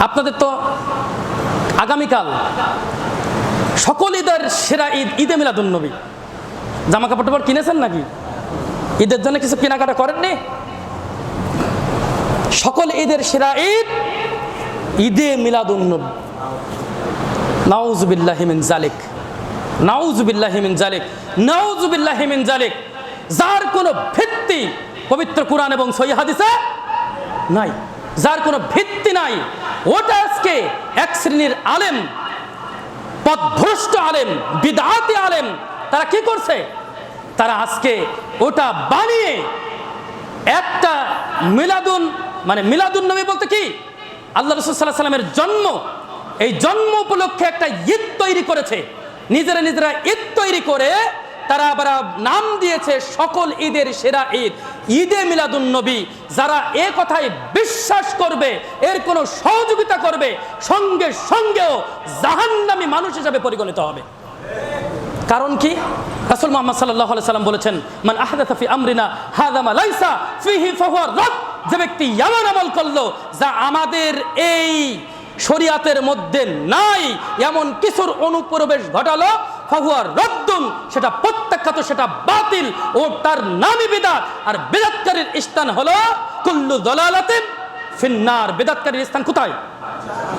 আপনাদের তো আগামীকাল সকল ঈদের সেরা ঈদ, ঈদে মিলাদুন্নবী জামা কাপড় টাপড় কিনেছেন নাকি? ঈদের জন্য কিছু কেনাকাটা করেননি? সকল ঈদের সেরা ঈদ, ঈদে মিলাদুন্নবী নাউজুবিল্লাহিমিন জালিক। নাউজুবিল্লাহিমিন জালিক। নাউজুবিল্লাহিমিন জালিক। যার কোনো ভিত্তি পবিত্র কোরআন এবং সহি হাদিসে নাই। যার কোনো ভিত্তি নাই। ওটা আজকে এক শ্রেণির আলেম, পথভ্রষ্ট আলেম, বিদাতি আলেম, তারা কি করছে? তারা আজকে ওটা বানিয়ে একটা মিলাদুন মানে মিলাদুন নবী বলতে কি? আল্লাহ রসুল সাল্লাহ সাল্লামের জন্ম, এই জন্ম উপলক্ষে একটা ঈদ তৈরি করেছে। নিজেরা নিজেরা ঈদ তৈরি করে তারা আবার নাম দিয়েছে সকল ঈদের সেরা ঈদ। ঈদে মিলাদুন নবী যারা এ কথায় বিশ্বাস করবে, এর কোনো সহযোগিতা করবে, সঙ্গে সঙ্গেও জাহান্নামী মানুষ হিসাবে পরিগণিত হবে। কারণ কি? রাসূল মোহাম্মদ আলাইহি সাল্লাম বলেছেন, মান আহদাথা ফি আমরিনা হাযা মা লাইসা ফিহি, ফাহুয়া যে ব্যক্তি এমন আমল করল, যা আমাদের এই শরিয়াতের মধ্যে নাই, এমন কিছুর অনুপ্রবেশ ঘটালো, ফাহুয়া রদ্দুন, সেটা প্রত্যাখ্যাত, সেটা বাতিল, ও তার নামই বিদাত। আর বিদাতকারীর স্থান হলো কুল্লু দলালাতিন ফিন্নার। বিদাতকারীর স্থান কোথায়?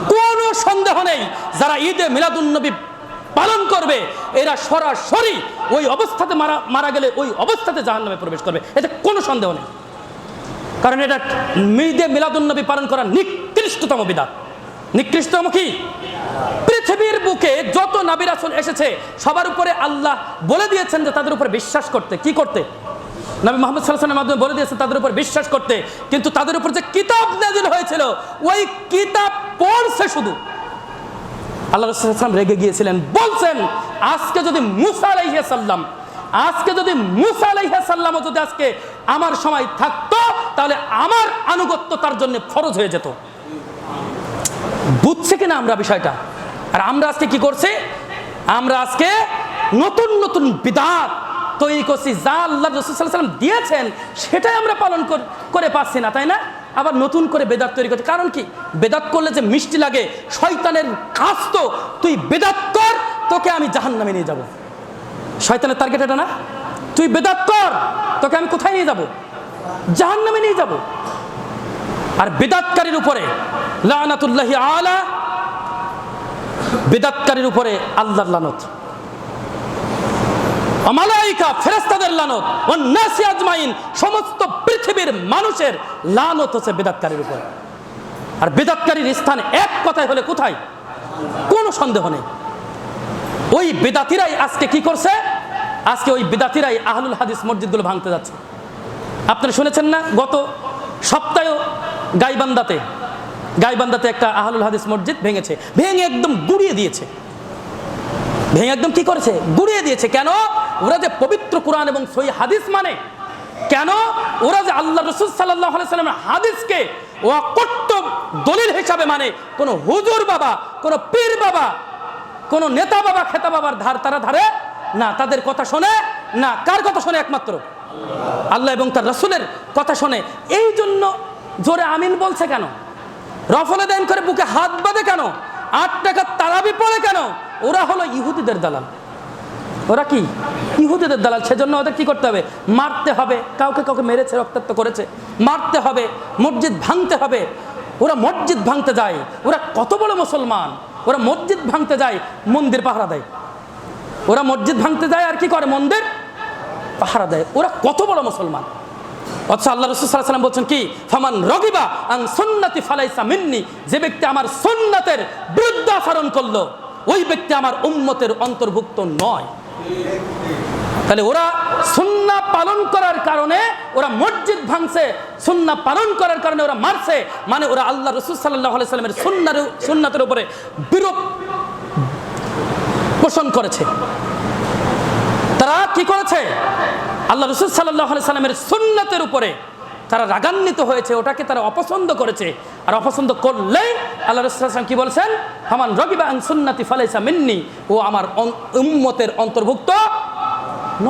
কোনো সন্দেহ নেই, যারা ঈদে মিলাদুন্নবী পালন করবে, এরা সরাসরি ওই অবস্থাতে মারা মারা গেলে ওই অবস্থাতে জাহান নামে প্রবেশ করবে। এতে কোনো সন্দেহ নেই। কারণ এটা মিদে মিলাদুন্নবী পালন করা নিকৃষ্টতম বিদাত। নিকৃষ্টতম কি পৃথিবীর বুকে যত নাবির আসল এসেছে, সবার উপরে আল্লাহ বলে দিয়েছেন যে তাদের উপরে বিশ্বাস করতে। কি করতে? নবী মোহাম্মদ সাল্লামের মাধ্যমে বলে দিয়েছেন তাদের উপর বিশ্বাস করতে। কিন্তু তাদের উপর যে কিতাব নাজিল হয়েছিল, ওই কিতাব পড়ছে শুধু। আল্লাহ রসুলাম রেগে গিয়েছিলেন, বলছেন, আজকে যদি মুসা আলাইসাল্লাম আজকে যদি মুসা আলাইসাল্লামও যদি আজকে আমার সময় থাকতো, তাহলে আমার আনুগত্য তার জন্য ফরজ হয়ে যেত। বুঝছে কিনা আমরা বিষয়টা? আর আমরা আজকে কি করছি? আমরা আজকে নতুন নতুন বিদাত তৈরি করছি, যা আল্লাহ রসুলাম দিয়েছেন, সেটাই আমরা পালন করে পাচ্ছি না, তাই না? আবার নতুন করে বেদাত তৈরি করছে কারণ কি? বেদাত করলে যে মিষ্টি লাগে, শয়তানের কাজ তো, তুই বেদাত কর, তোকে আমি জাহান নামে নিয়ে যাব। শয়তানের টার্গেট এটা না? তুই বেদাত কর, তোকে আমি কোথায় নিয়ে যাব? জাহান নামে নিয়ে যাব। আর বেদাতকারীর উপরে লানাতুল্লাহি আলা বেদাতকারীর উপরে আল্লাহর লানত। মালাইকা ফেরেস্তাদের লানত ও নাসি আজমাইন, সমস্ত পৃথিবীর মানুষের লানত হচ্ছে বেদাতকারীর উপরে। আর বেদাতকারীর স্থান এক কথায় হলে কোথায়? কোনো সন্দেহ নেই। ওই বেদাতিরাই আজকে কি করছে? আজকে ওই বেদাতিরাই আহলুল হাদিস মসজিদগুলো ভাঙতে যাচ্ছে। আপনারা শুনেছেন না? গত সপ্তাহে গাইবান্দাতে গাইবান্দাতে একটা আহলুল হাদিস মসজিদ ভেঙেছে। ভেঙে একদম গুড়িয়ে দিয়েছে। ভেঙে একদম কি করেছে? গুড়িয়ে দিয়েছে। কেন? ওরা যে পবিত্র কোরআন এবং সই হাদিস মানে। কেন? ওরা যে আল্লাহ রসুল সাল্লাহ সাল্লামের হাদিসকে অকট্ট দলিল হিসাবে মানে। কোন হুজুর বাবা, কোন পীর বাবা, কোন নেতা বাবা, খেতা বাবার ধার তারা ধারে না। তাদের কথা শোনে না। কার কথা শোনে একমাত্র? আল্লাহ এবং তার রসুলের কথা শোনে। এই জন্য জোরে আমিন বলছে কেন? রফলে দেন করে বুকে হাত বাঁধে কেন? আট টাকা তারাবি পড়ে কেন? ওরা হলো ইহুদিদের দালাল। ওরা কি? ইহুদিদের দালাল। সেজন্য ওদের কি করতে হবে? মারতে হবে। কাউকে কাউকে মেরেছে, রক্তাক্ত করেছে। মারতে হবে। মসজিদ ভাঙতে হবে। ওরা মসজিদ ভাঙতে যায়। ওরা কত বড় মুসলমান। ওরা মসজিদ ভাঙতে যায়, মন্দির পাহারা দেয়। ওরা মসজিদ ভাঙতে যায় আর কি করে? মন্দির পাহারা দেয়। ওরা কত বড় মুসলমান? অথচ আল্লাহ রসুল সাল্লাম বলছেন কি? ফামান রগিবা আং সুন্নাতি ফালাইসা মিন্নি। যে ব্যক্তি আমার সুন্নাতের বিরুদ্ধ আচরণ করল, ওই ব্যক্তি আমার উম্মতের অন্তর্ভুক্ত নয়। তাহলে ওরা সুন্না পালন করার কারণে, ওরা মসজিদ ভাঙছে, সুন্না পালন করার কারণে ওরা মারছে মানে ওরা আল্লাহ রসুল সাল্লাহ সাল্লামের সুন্নার, সুন্নাতের উপরে বিরূপ পোষণ করেছে। তারা কি করেছে? আল্লাহ রসুল সাল্লাহ সাল্লামের সুন্নাতের উপরে তারা রাগান্বিত হয়েছে, ওটাকে তারা অপছন্দ করেছে। আর অপছন্দ করলেই আল্লাহ রসুলাম কি বলছেন? হামান রগিবা আং সুন্নাতি ফালাইসা মিন্নি, ও আমার উম্মতের অন্তর্ভুক্ত ন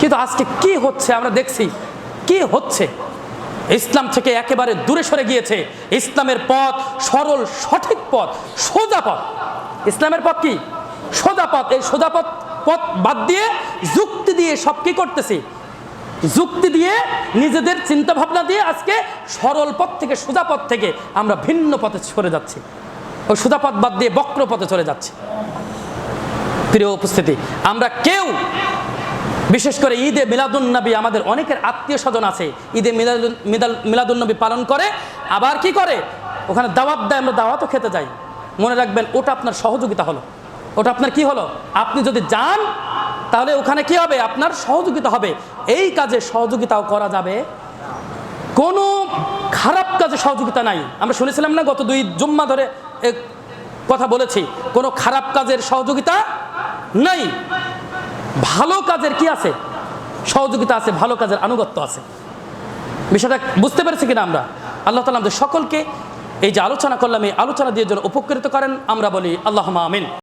কিন্তু আজকে কি হচ্ছে আমরা দেখছি? কি হচ্ছে? ইসলাম থেকে একেবারে দূরে সরে গিয়েছে। ইসলামের পথ সরল, সঠিক পথ, সোজা পথ। ইসলামের পথ কি? সোজা পথ, এই সোজা পথ পথ বাদ দিয়ে যুক্তি দিয়ে সব কি করতেছি? যুক্তি দিয়ে নিজেদের চিন্তা ভাবনা দিয়ে আজকে সরল পথ থেকে, সোজা পথ থেকে আমরা ভিন্ন পথে সরে যাচ্ছি। ওই সোজা পথ বাদ দিয়ে বক্র পথে চলে যাচ্ছি। প্রিয় উপস্থিতি, আমরা কেউ, বিশেষ করে ঈদে মিলাদুন্নবী আমাদের অনেকের আত্মীয় স্বজন আছে, ঈদে মিদাল- মিলাদুন্নবী পালন করে, আবার কি করে? ওখানে দাওয়াত দেয়, আমরা দাওয়াতও খেতে যাই। মনে রাখবেন, ওটা আপনার সহযোগিতা হলো। ওটা আপনার কি হলো? আপনি যদি যান, তাহলে ওখানে কি হবে? আপনার সহযোগিতা হবে। এই কাজে সহযোগিতাও করা যাবে। কোনো খারাপ কাজে সহযোগিতা নাই। আমরা শুনেছিলাম না, গত দুই জুম্মা ধরে কথা বলেছি, কোনো খারাপ কাজের সহযোগিতা নাই। ভালো কাজের কি আছে? সহযোগিতা আছে, ভালো কাজের আনুগত্য আছে। বিষয়টা বুঝতে পেরেছি কিনা আমরা? আল্লাহ তালা আমাদের সকলকে এই যে আলোচনা করলাম, এই আলোচনা দিয়ে যেন উপকৃত করেন, আমরা বলি আল্লাহ আমিন।